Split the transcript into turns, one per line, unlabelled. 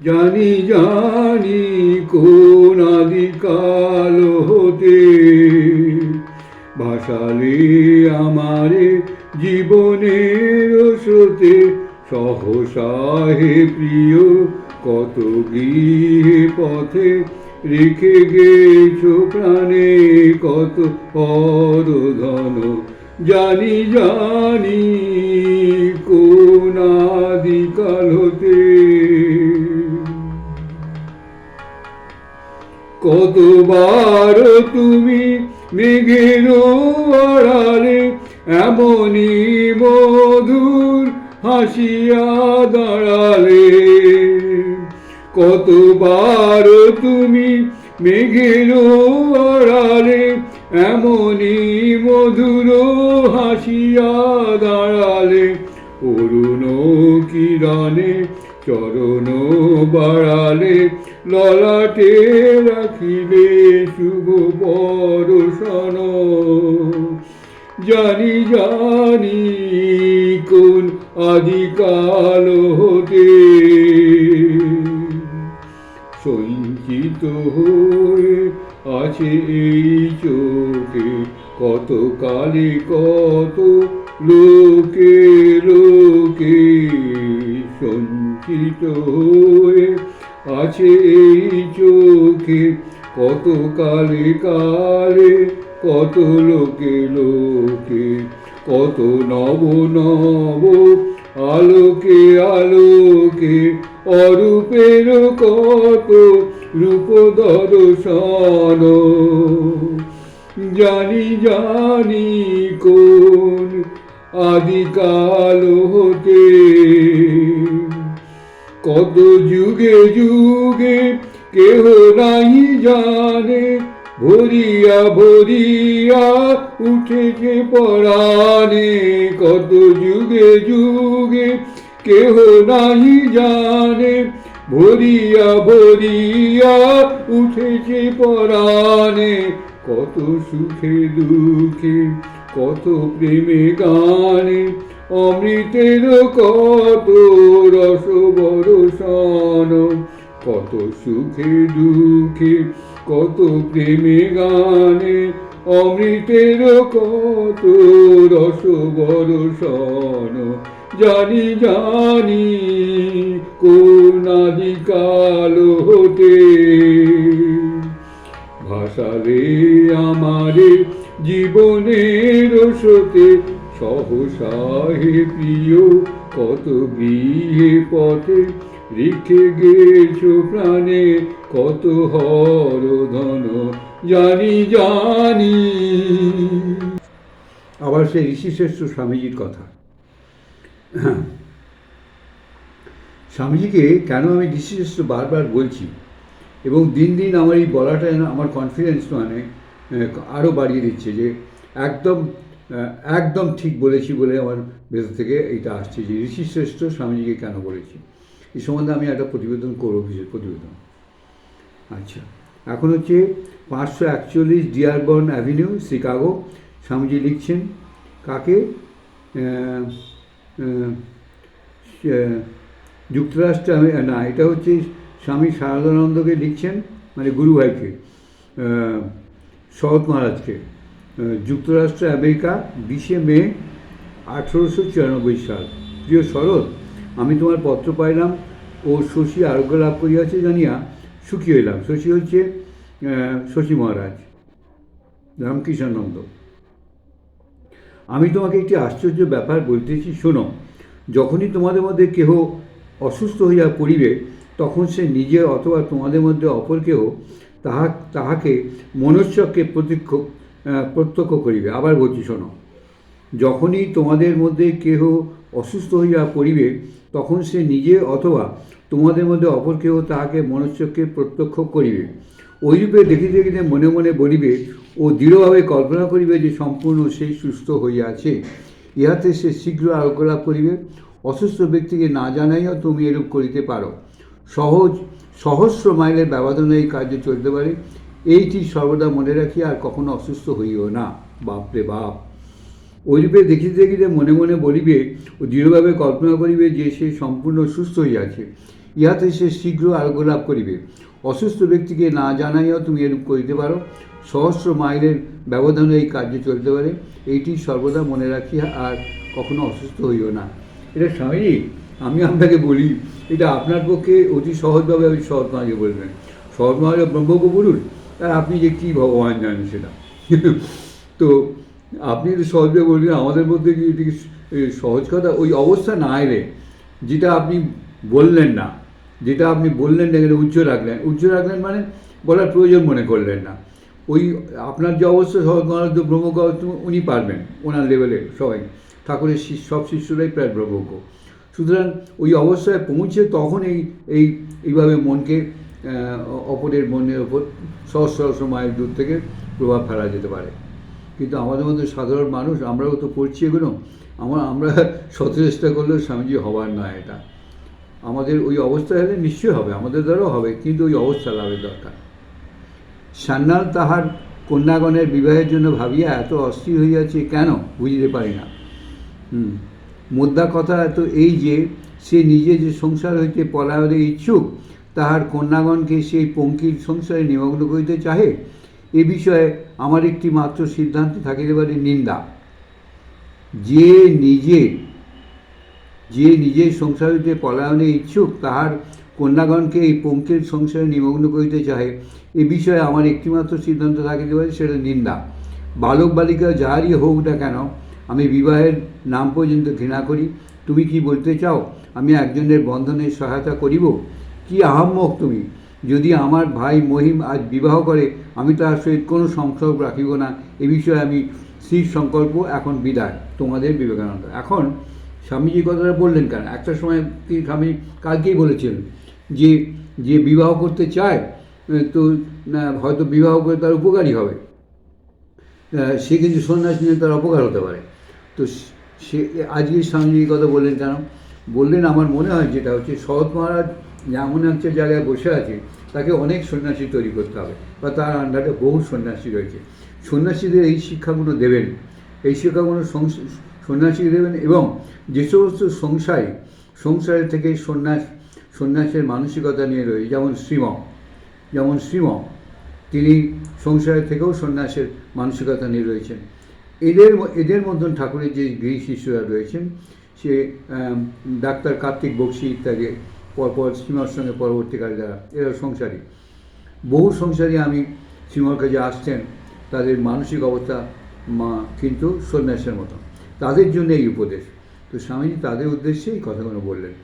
জানি জানি কোন আদিকাল হতে। ভাসালে আমারে জীবনের স্রোতে সহসাহে প্রিয়, কত গৃহে পথে রেখে গেছো প্রাণে কত ধন জানি জানি কোন আদিকাল হতে। কতবার তুমি মেঘের আড়ালে, এমনই মধুর হাসিয়া দাঁড়ালে। কতবার তুমি মেঘের আড়ালে, এমনই মধুর হাসিয়া দাঁড়ালে। অরুণ কিরণে চরণ বাড়ালে, ললাটে রাখিলে শুভ পরশন। জানি জানি কোন আদিকাল হতে। সঞ্চিত হয়ে আছে এই চোখে কত কালে কত লোকে লোকে। সঞ্চিত হয়ে আছে এই চোখে। কত কালে কালে, কত লোকে লোকে, কত নব নব আলোকে আলোকে, অরূপের কত রূপ দর্শন। জানি জানি কোন আদিকাল হতে কত যুগে যুগে কেহ নাই জানে, ভরিয়া ভরিয়া উঠেছে পরাণে। কত যুগে যুগে কেহ নাই জানে, ভরিয়া ভরিয়া উঠেছে পরাণে। কত সুখে দুঃখে, কত প্রেমে গানে অমৃতের কত রস বরসান কত সুখে দুঃখে, কত প্রেমে গানে অমৃতের কত রস বরসান জানি জানি কোন আদিকাল হতে ভাসালে আমারে জীবনের সতে সহসাহে প্রিয়, কত গৃহে পথে রেখে গেছো প্রাণে, কত হর ধন, জানি জানি। আবার সেই ঋষিশ্রেষ্ঠ স্বামীজির কথা। স্বামীজিকে কেন আমি ঋষিশ্রেষ্ঠ বারবার বলছি? এবং দিন দিন আমার এই বলাটা আমার কনফিডেন্স মানে আরও বাড়িয়ে দিচ্ছে যে, একদম একদম ঠিক বলেছি বলে আমার ভেতর থেকে এটা আসছে যে ঋষি শ্রেষ্ঠ স্বামীজিকে কেন বলেছি? এই সম্বন্ধে আমি একটা প্রতিবেদন করব, বিশেষ প্রতিবেদন। আচ্ছা এখন হচ্ছে পাঁচশো একচল্লিশ ডিয়ারবর্ন অ্যাভিনিউ, শিকাগো। স্বামীজি লিখছেন, কাকে? যুক্তরাষ্ট্রে না, এটা হচ্ছে স্বামী শারদানন্দকে লিখছেন মানে গুরুভাইকে শরৎ মহারাজকে। যুক্তরাষ্ট্র আমেরিকা বিশে মে আঠেরোশো চুরানব্বই সাল। প্রিয় শরৎ আমি তোমার পত্র পাইলাম ও শশী আরোগ্য লাভ করিয়াছে জানিয়া সুখী হইলাম। শশী হচ্ছে শশী মহারাজ রামকৃষ্ণানন্দ আমি তোমাকে একটি আশ্চর্য ব্যাপার বলতেছি শোনো যখনই তোমাদের মধ্যে কেহ অসুস্থ হইয়া পড়িবে তখন সে নিজে অথবা তোমাদের মধ্যে অপর কেহ তাহা তাহাকে মনুষ্যকে প্রত্যক্ষ আহ, প্রত্যক্ষ করিবে। আবার বলছি, শোনো, যখনই তোমাদের মধ্যে কেহ অসুস্থ হইয়া পড়িবে, তখন সে নিজে অথবা তোমাদের মধ্যে অপর কেহ তাহাকে মনুষ্যকে প্রত্যক্ষ করিবে। ওইরূপে দেখিতে দেখিতে মনে মনে বলিবে ও দৃঢ়ভাবে কল্পনা করিবে যে সম্পূর্ণ সেই সুস্থ হইয়াছে। ইহাতে সে শীঘ্র আরোগ্য লাভ করিবে। অসুস্থ ব্যক্তিকে না জানাইও তুমি এরূপ করিতে পারো। সহজ, সহস্র মাইলের ব্যবধানে এই কার্য চলতে পারে। এইটি সর্বদা মনে রাখি আর কখনো অসুস্থ হইও না। বাপরে বাপ। ওইরূপে দেখিতে দেখিতে মনে মনে বলিবে, ও দৃঢ়ভাবে কল্পনা করিবে যে সে সম্পূর্ণ সুস্থ হইয়াছে। ইহাতে সে শীঘ্র আরোগ্য লাভ করিবে। অসুস্থ ব্যক্তিকে না জানাইয়াও তুমি এরূপ করিতে পারো। সহস্র মাইলের ব্যবধানে এই কার্যে চলতে পারে। এইটি সর্বদা মনে রাখিয়া আর কখনো অসুস্থ হইও না। এটা স্বামীজি আমি আপনাকে বলি, এটা আপনার পক্ষে অতি সহজভাবে আমি সহজ মাঝে বলবেন। সহজ ব্রহ্মজ্ঞ বলুন আর আপনি যে কী ভগবান জানেন সেটা। তো আপনি তো সহজে বলবেন আমাদের মধ্যে কি এটি সহজ কথা? ওই অবস্থা না এলে যেটা আপনি বললেন না, যেটা আপনি বললেন না এখানে উচ্চ রাখলেন উচ্চ রাখলেন মানে বলার প্রয়োজন মনে করলেন না। ওই আপনার যে অবস্থা সহজ ব্রহ্মজ্ঞ উনি পারবেন, ওনার লেভেলে সবাই। ঠাকুরের সব শিষ্যরাই প্রায় ব্রহ্মজ্ঞ সুতরাং ওই অবস্থায় পৌঁছে তখন এই এই, এইভাবে মনকে অপরের মনের ওপর সহস্র সহস্র মাইল দূর থেকে প্রভাব ফেলা যেতে পারে। কিন্তু আমাদের মধ্যে সাধারণ মানুষ, আমরাও তো করছি এগুলো, আমার, আমরা শত চেষ্টা করলেও স্বামীজি হবার না এটা। আমাদের ওই অবস্থা হলে নিশ্চয়ই হবে, আমাদের দ্বারাও হবে, কিন্তু ওই অবস্থা লাভের দরকার। সান্যাল তাহার কন্যাগণের বিবাহের জন্য ভাবিয়া এত অস্থির হইয়াছে কেন বুঝতে পারি না। হুম, মোদ্দা কথা তো এই যে, সে নিজে যে সংসার হইতে পলায়নে ইচ্ছুক তাহার কন্যাগণকে সেই পঙ্কির সংসারে নিমগ্ন করিতে চাহে, এ বিষয়ে আমার একটি মাত্র সিদ্ধান্ত থাকিতে পারে নিন্দা। যে নিজে, যে নিজের সংসার হইতে পলায়নে ইচ্ছুক, তাহার কন্যাগণকে এই পঙ্কের সংসারে নিমগ্ন করিতে চাহে, এ বিষয়ে আমার একটিমাত্র সিদ্ধান্ত থাকিতে পারে সেটা নিন্দা। বালক বালিকা যাহারই হোক না কেন, আমি বিবাহের নাম পর্যন্ত ঘৃণা করি। তুমি কি বলতে চাও, আমি একজনের বন্ধনের সহায়তা করিব? কি আহাম্মক তুমি? যদি আমার ভাই মহিম আজ বিবাহ করে, আমি তার সহিত কোনো সংসর্গ রাখিব না। এ বিষয়ে আমি স্থির সংকল্প এখন বিদায়। তোমাদের বিবেকানন্দ। এখন স্বামীজি কথাটা বললেন কেন? একটা সময় কি স্বামী কালকেই বলেছিলেন যে যে বিবাহ করতে চায়, তো হয়তো বিবাহ করে তার উপকারী হবে। সে কিন্তু সন্ন্যাস নিয়ে তার অপকার হতে পারে। তো সে- আজকে স্বামীজি এই কথা বললেন কেন? বললেন, আমার মনে হয় যেটা হচ্ছে, শরৎ মহারাজ এমন একটা জায়গায় বসে আছে, তাকে অনেক সন্ন্যাসী তৈরি করতে হবে, বা তার আন্ডারে বহু সন্ন্যাসী রয়েছে। সন্ন্যাসীদের এই শিক্ষাগুলো দেবেন। এই শিক্ষাগুলো সন্ন্যাসী দেবেন এবং যে সমস্ত সংসারী সংসারের থেকে সন্ন্যাস, সন্ন্যাসের মানসিকতা নিয়ে রয়েছে যেমন শ্রীম যেমন শ্রীম, তিনি সংসারের থেকেও সন্ন্যাসের মানসিকতা নিয়ে রয়েছেন। এদের এদের মধ্যে ঠাকুরের যে গৃহী শিষ্যরা রয়েছেন, সে ডাক্তার কার্তিক বক্সি ইত্যাদি পরপর সীমার সঙ্গে পরবর্তীকালে যারা এরা সংসারী। বহু সংসারী আমি সীমার কাছে আসছেন, তাদের মানসিক অবস্থা মা কিন্তু সন্ন্যাসের মতো তাদের জন্য এই উপদেশ। তো স্বামীজি তাদের উদ্দেশ্যে এই কথাগুলো বললেন।